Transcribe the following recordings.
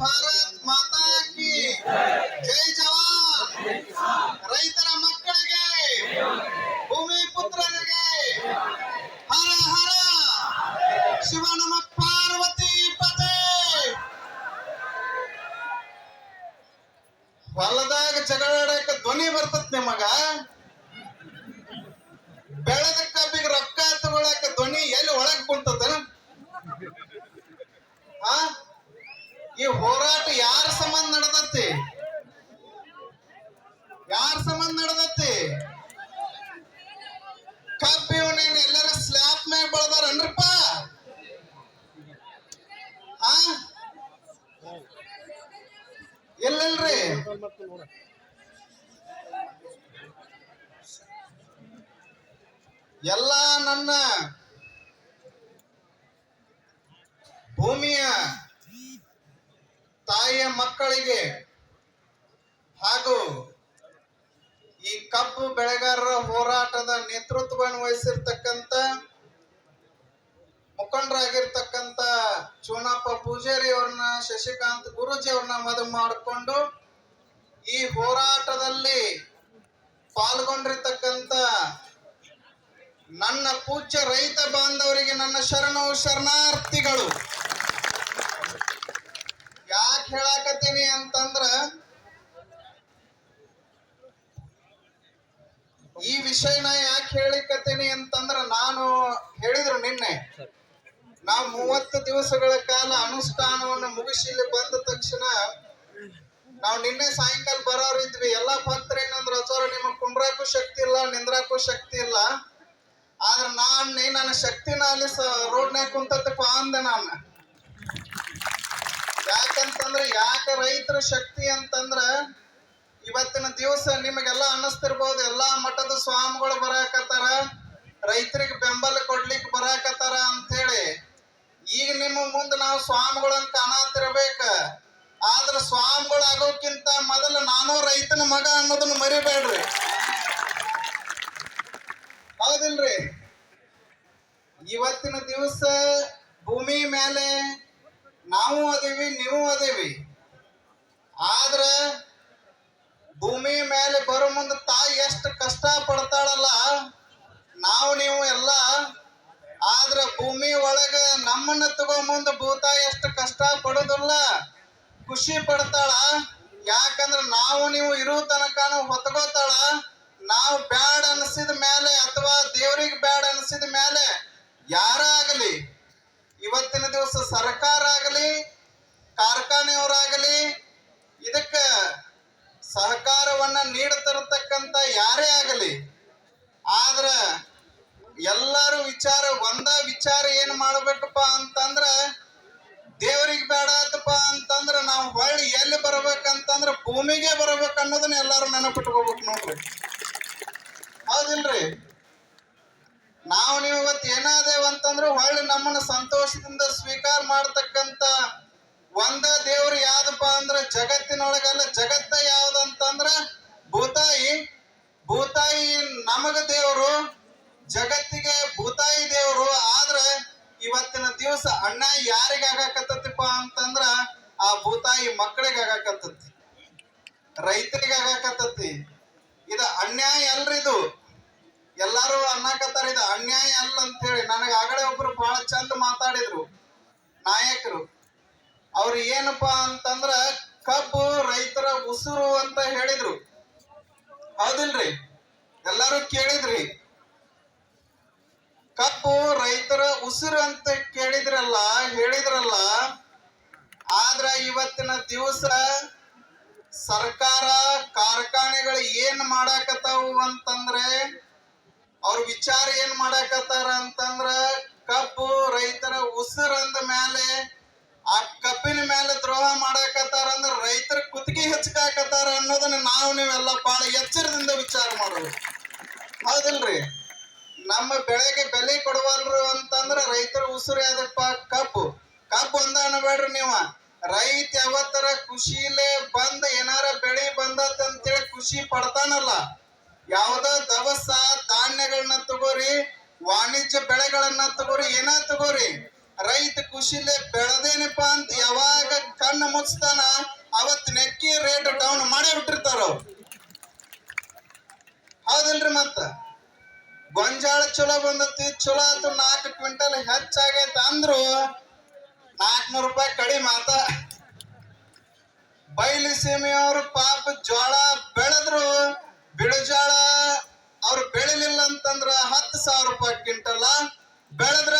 ಭಾರತ್ ಮಾತಾ ಕಿ ಜೈ. ಜವಾನ್. ರೈತರ ಮಕ್ಕಳಿಗೆ, ಭೂಮಿ ಪುತ್ರರಿಗೆ ಹರ ಹರ. ಶಿವ ನಮ ಪಾರ್ವತಿ ಪತೆ. ಹೊಲದಾಗ ಜಗಳಾಡಕ ಧ್ವನಿ ಬರ್ತತ್ ನಿಮಗ. ಬೆಳೆದ ಕಬ್ಬಿಗೆ ರೊಕ್ಕ ತಗೊಳಕ ಧ್ವನಿ ಎಲ್ಲಿ ಒಳಗ್ ಕುಂತದ? ಆ? ಈ ಹೋರಾಟ ಯಾರ ಸಂಬಂಧ ನಡೆದತ್ತೆ? ಯಾರ ಸಂಬಂಧ ನಡೆದತ್ತೆ? ಇವನೇನು ಎಲ್ಲರ ಸ್ಲ್ಯಾಪ್ ಮ್ಯಾಗ ಬಳದಾರನ್ರಪ್ಪ? ಆ? ಎಲ್ಲಲ್ರಿ? ಎಲ್ಲ ನನ್ನ ಭೂಮಿಯ ಮಕ್ಕಳಿಗೆ. ಹಾಗೂ ಈ ಕಬ್ಬು ಬೆಳೆಗಾರರ ಹೋರಾಟದ ನೇತೃತ್ವವನ್ನು ವಹಿಸಿರ್ತಕ್ಕಂಥ, ಮುಖಂಡರಾಗಿರ್ತಕ್ಕಂಥ ಚೂನಪ್ಪ ಪೂಜಾರಿ ಅವ್ರನ್ನ, ಶಶಿಕಾಂತ್ ಗುರೂಜಿ ಅವ್ರನ್ನ ಮದುವೆ ಮಾಡಿಕೊಂಡು ಈ ಹೋರಾಟದಲ್ಲಿ ಪಾಲ್ಗೊಂಡಿರ್ತಕ್ಕಂಥ ನನ್ನ ಪೂಜ್ಯ ರೈತ ಬಾಂಧವರಿಗೆ ನನ್ನ ಶರಣು ಶರಣಾರ್ಥಿಗಳು. ಹೇಳಾಕತ್ತೀನಿ ಅಂತಂದ್ರ ಈ ವಿಷಯನ ಯಾಕೆ ಹೇಳಿಕತ್ತೀನಿ ಅಂತಂದ್ರ ನಾನು ಹೇಳಿದ್ರು ನಿನ್ನೆ. ನಾವು ಮೂವತ್ತು ದಿವಸಗಳ ಕಾಲ ಅನುಷ್ಠಾನವನ್ನು ಮುಗಿಸಿ ಇಲ್ಲಿ ಬಂದ ತಕ್ಷಣ ನಾವು ನಿನ್ನೆ ಸಾಯಂಕಾಲ ಬರೋರಿದ್ವಿ ಎಲ್ಲಾ ಭಕ್ತರು ಏನಂದ್ರ ಅಚೋರ ನಿಮಗ್ ಕುಂಡ್ರಾಕು ಶಕ್ತಿ ಇಲ್ಲ, ನಿಂದ್ರಾಕು ಶಕ್ತಿ ಇಲ್ಲ. ಆದ್ರೆ ನಾನ್ ನನ್ನ ಶಕ್ತಿನ ಅಲ್ಲಿ ರೋಡ್ನ್ಯಾಗ ಕುಂತತ್ತಪ್ಪ ಅಂದೆ ನಾನು. ಯಾಕಂತಂದ್ರೆ ಯಾಕೆ ರೈತರ ಶಕ್ತಿ ಅಂತಂದ್ರ ಇವತ್ತಿನ ದಿವಸ ನಿಮಗೆಲ್ಲ ಅನ್ನಿಸ್ತಿರ್ಬೋದು, ಎಲ್ಲಾ ಮಠದ ಸ್ವಾಮಿಗಳು ಬರಾಕತ್ತಾರ, ರೈತರಿಗೆ ಬೆಂಬಲ ಕೊಡ್ಲಿಕ್ಕೆ ಬರಾಕತ್ತಾರ ಅಂತ ಹೇಳಿ ಈಗ ನಿಮ್ಮ ಮುಂದೆ ನಾವು ಸ್ವಾಮಿಗಳನ್ನ ಕಾಣತಿರ್ಬೇಕ. ಆದ್ರ ಸ್ವಾಮಿಗಳು ಆಗೋಕ್ಕಿಂತ ಮೊದಲು ನಾನು ರೈತನ ಮಗ ಅನ್ನೋದನ್ನ ಮರಿಬೇಡ್ರಿ. ಹೌದಿಲ್ರಿ? ಇವತ್ತಿನ ದಿವಸ ಭೂಮಿ ಮೇಲೆ ನಾವು ಅದೀವಿ, ನೀವು ಅದೀವಿ. ಆದ್ರ ಭೂಮಿ ಮೇಲೆ ಬರೋ ಮುಂದೆ ತಾಯಿ ಎಷ್ಟು ಕಷ್ಟ ಪಡ್ತಾಳಲ್ಲ, ನಾವು ನೀವು ಎಲ್ಲ. ಆದ್ರ ಭೂಮಿ ಒಳಗ ನಮ್ಮನ್ನ ಮುಂದೆ ಭೂತಾಯಿ ಎಷ್ಟು ಕಷ್ಟ ಪಡೋದಿಲ್ಲ, ಖುಷಿ ಪಡ್ತಾಳ. ಯಾಕಂದ್ರ ನಾವು ನೀವು ಇರೋ ತನಕ ಹೊತ್ಕೋತಾಳ. ನಾವು ಬ್ಯಾಡ್ ಅನ್ಸಿದ ಮೇಲೆ ಅಥವಾ ದೇವ್ರಿಗೆ ಬ್ಯಾಡ್ ಅನ್ಸಿದ ಮೇಲೆ ಯಾರಾಗಲಿ ಇವತ್ತಿನ ದಿವಸ ಸರ್ಕಾರ ಆಗಲಿ ಕಾರ್ಖಾನೆಯವರಾಗಲಿ, ಇದಕ್ಕ ಸಹಕಾರವನ್ನ ನೀಡುತ್ತಿರತಕ್ಕಂತ ಯಾರೇ ಆಗಲಿ, ಆದ್ರ ಎಲ್ಲರೂ ವಿಚಾರ, ಒಂದ ವಿಚಾರ ಏನ್ ಮಾಡ್ಬೇಕಪ್ಪ ಅಂತಂದ್ರ, ದೇವರಿಗೆ ಬೇಡ ಆತಪ್ಪ ಅಂತಂದ್ರ ನಾವು ಹೊಳ್ಳಿ ಎಲ್ಲಿ ಬರ್ಬೇಕಂತಂದ್ರ ಭೂಮಿಗೆ ಬರ್ಬೇಕು ಅನ್ನೋದನ್ನ ಎಲ್ಲಾರು ನೆನಪಿಟ್ಕೋಬೇಕು ನೋಡ್ರಿ. ಹೌದಿಲ್ರಿ? ನಾವು ನೀವು ಇವತ್ತು ಏನಾದೇವ್ ಅಂತಂದ್ರೆ ಹೊಳ್ಳಿ ನಮ್ಮನ್ನ ಸಂತೋಷದಿಂದ ಸ್ವೀಕಾರ ಮಾಡ್ತಕ್ಕಂತ ಒಂದ ದೇವ್ರು ಯಾವ್ದಪ್ಪ ಅಂದ್ರೆ ಜಗತ್ತಿನೊಳಗಲ್ಲ, ಜಗತ್ತ ಯಾವ್ದಂತಂದ್ರ ಭೂತಾಯಿ. ಭೂತಾಯಿ ನಮಗ ದೇವ್ರು, ಜಗತ್ತಿಗೆ ಭೂತಾಯಿ ದೇವ್ರು. ಆದ್ರ ಇವತ್ತಿನ ದಿವಸ ಅಣ್ಣ ಯಾರಿಗ ಆಗಾಕತ್ತಪ್ಪ ಅಂತಂದ್ರ ಆ ಭೂತಾಯಿ ಮಕ್ಕಳಿಗೆ ಆಗಾಕತ್ತತಿ, ರೈತರಿಗೆ ಆಗಾಕತ್ತತಿ. ಇದ ಅನ್ಯಾಯ ಅಲ್ರಿ ಇದು. ಎಲ್ಲಾರು ಅನ್ನಕತ್ತಾರ, ಇದು ಅನ್ಯಾಯ ಅಲ್ಲ ಅಂತ ಹೇಳಿ ನನಗೆ ಆಗಡೆ ಒಬ್ರು ಬಹಳ ಚಂದ ಮಾತಾಡಿದ್ರು, ನಾಯಕರು. ಅವ್ರು ಏನಪ್ಪಾ ಅಂತಂದ್ರ, ಕಬ್ಬು ರೈತರ ಉಸುರು ಅಂತ ಹೇಳಿದ್ರು. ಹೌದಿಲ್ರಿ? ಎಲ್ಲಾರು ಕೇಳಿದ್ರಿ. ಕಬ್ಬು ರೈತರ ಉಸಿರು ಅಂತ ಕೇಳಿದ್ರಲ್ಲ, ಹೇಳಿದ್ರಲ್ಲ. ಆದ್ರ ಇವತ್ತಿನ ದಿವಸ ಸರ್ಕಾರ ಕಾರ್ಖಾನೆಗಳು ಏನ್ ಮಾಡಾಕತ್ತಾವು ಅಂತಂದ್ರೆ ಅವ್ರ ವಿಚಾರ ಏನ್ ಮಾಡಾಕತ್ತಾರ ಅಂತಂದ್ರ ಕಬ್ಬು ರೈತರ ಉಸಿರ್ ಅಂದ ಮೇಲೆ ಆ ಕಬ್ಬಿನ ಮೇಲೆ ದ್ರೋಹ ಮಾಡಾಕತ್ತಾರ ಅಂದ್ರ ರೈತರ ಕುತ್ತಿಗೆ ಹೆಚ್ಚಕಾಕತ್ತಾರ ಅನ್ನೋದನ್ನ ನಾವು ನೀವೆಲ್ಲ ಬಹಳ ಎಚ್ಚರದಿಂದ ವಿಚಾರ ಮಾಡೋದು. ಹೌದಿಲ್ರಿ? ನಮ್ಮ ಬೆಳೆಗೆ ಬೆಲೆ ಕೊಡವಲ್ರು ಅಂತಂದ್ರ ರೈತರ ಉಸಿರು ಯಾವ್ದಪ್ಪ? ಕಬ್ಬು. ಕಬ್ಬು ಒಂದ ಅನ್ಬೇಡ್ರಿ ನೀವ. ರೈತ ಯಾವತ್ತರ ಖುಷಿಲೇ ಬಂದ ಏನಾರ ಬೆಳಿ ಬಂದತ್ ಅಂತೇಳಿ ಖುಷಿ ಪಡ್ತಾನಲ್ಲ. ಯಾವ್ದ ದವಸ ಧಾನ್ಯಗಳನ್ನ ತಗೋರಿ, ವಾಣಿಜ್ಯ ಬೆಳೆಗಳನ್ನ ತಗೋರಿ, ಏನ ತಗೋರಿ? ರೈತ ಖುಷಿಲೇ ಬೆಳೆದೇನಪ್ಪ ಅಂತ ಯಾವಾಗ ಕಣ್ ಕಣ್ಣು ಮುಚ್ತಾನ, ಅವತ್ ನೆಕ್ಕಿ ರೇಟ್ ಡೌನ್ ಮಾಡೇ ಬಿಟ್ಟಿರ್ತಾರ ಹೌದಲ್ರಿ ಮತ್ತ? ಗೊಂಜಾಳ ಚಲೋ ಬಂದತಿ, ಚಲೋ ಆತು, ನಾಲ್ಕು ಕ್ವಿಂಟಲ್ ಹೆಚ್ಚಾಗೈತ ಅಂದ್ರು ನಾಲ್ಕನೂರು ರೂಪಾಯಿ ಕಡಿ ಆತ. ಬೈಲಿ ಸೀಮೆಯವರು ಪಾಪ ಜೋಳ ಬೆಳೆದ್ರು ಬಿಳುಜಾಳ, ಅವ್ರು ಬೆಳಿಲಿಲ್ಲ ಅಂತಂದ್ರ ಹತ್ತು ಸಾವಿರ ರೂಪಾಯಿ ಕ್ವಿಂಟಲ್ಲ ಬೆಳೆದ್ರ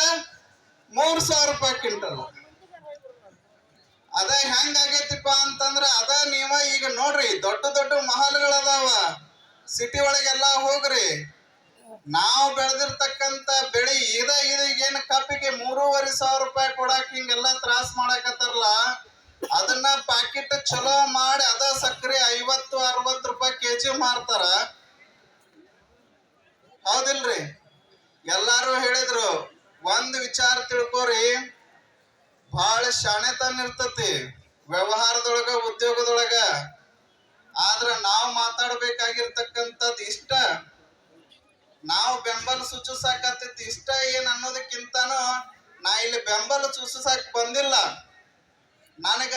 ಮೂರ್ ಸಾವಿರ ರೂಪಾಯಿ ಕ್ವಿಂಟಲ್. ಅದ ಹೆಂಗೆ ಆಗೈತಿಪ್ಪ ಅಂತಂದ್ರ ಅದ ನೀವ ಈಗ ನೋಡ್ರಿ, ದೊಡ್ಡ ದೊಡ್ಡ ಮಹಲ್ಗಳದಾವ. ಸಿಟಿ ಒಳಗೆಲ್ಲ ಹೋಗ್ರಿ. ನಾವು ಬೆಳೆದಿರ್ತಕ್ಕಂತ ಬೆಳಿ ಇದ ಏನ್ ಕಪ್ಪಿಗೆ ಮೂರುವರೆ ಸಾವಿರ ರೂಪಾಯಿ ಕೊಡಾಕ ಹಿಂಗೆಲ್ಲ ತ್ರಾಸ ಮಾಡಕತ್ತಾರಲ್ಲ, ಅದನ್ನ ಪ್ಯಾಕೆಟ್ ಚಲೋ ಮಾರ್ತಾರ ಹೌದಿಲ್ರಿ. ಎಲ್ಲಾರು ಹೇಳಿದ್ರು, ಒಂದ್ ವಿಚಾರ ತಿಳ್ಕೊರಿ. ಬಹಳ ಶಾಣೆತನ ಇರ್ತತಿ ವ್ಯವಹಾರದೊಳಗ, ಉದ್ಯೋಗದೊಳಗ. ಆದ್ರ ನಾವು ಮಾತಾಡ್ಬೇಕಾಗಿರ್ತಕ್ಕಂಥದ್ದು ಇಷ್ಟ, ನಾವು ಬೆಂಬಲ ಸೂಚಿಸಾಕತ್ತೈತಿ ಇಷ್ಟ ಏನ್ ಅನ್ನೋದಕ್ಕಿಂತಾನು ನಾ ಇಲ್ಲಿ ಬೆಂಬಲ ಸೂಚಿಸಾಕ್ ಬಂದಿಲ್ಲ. ನನಗ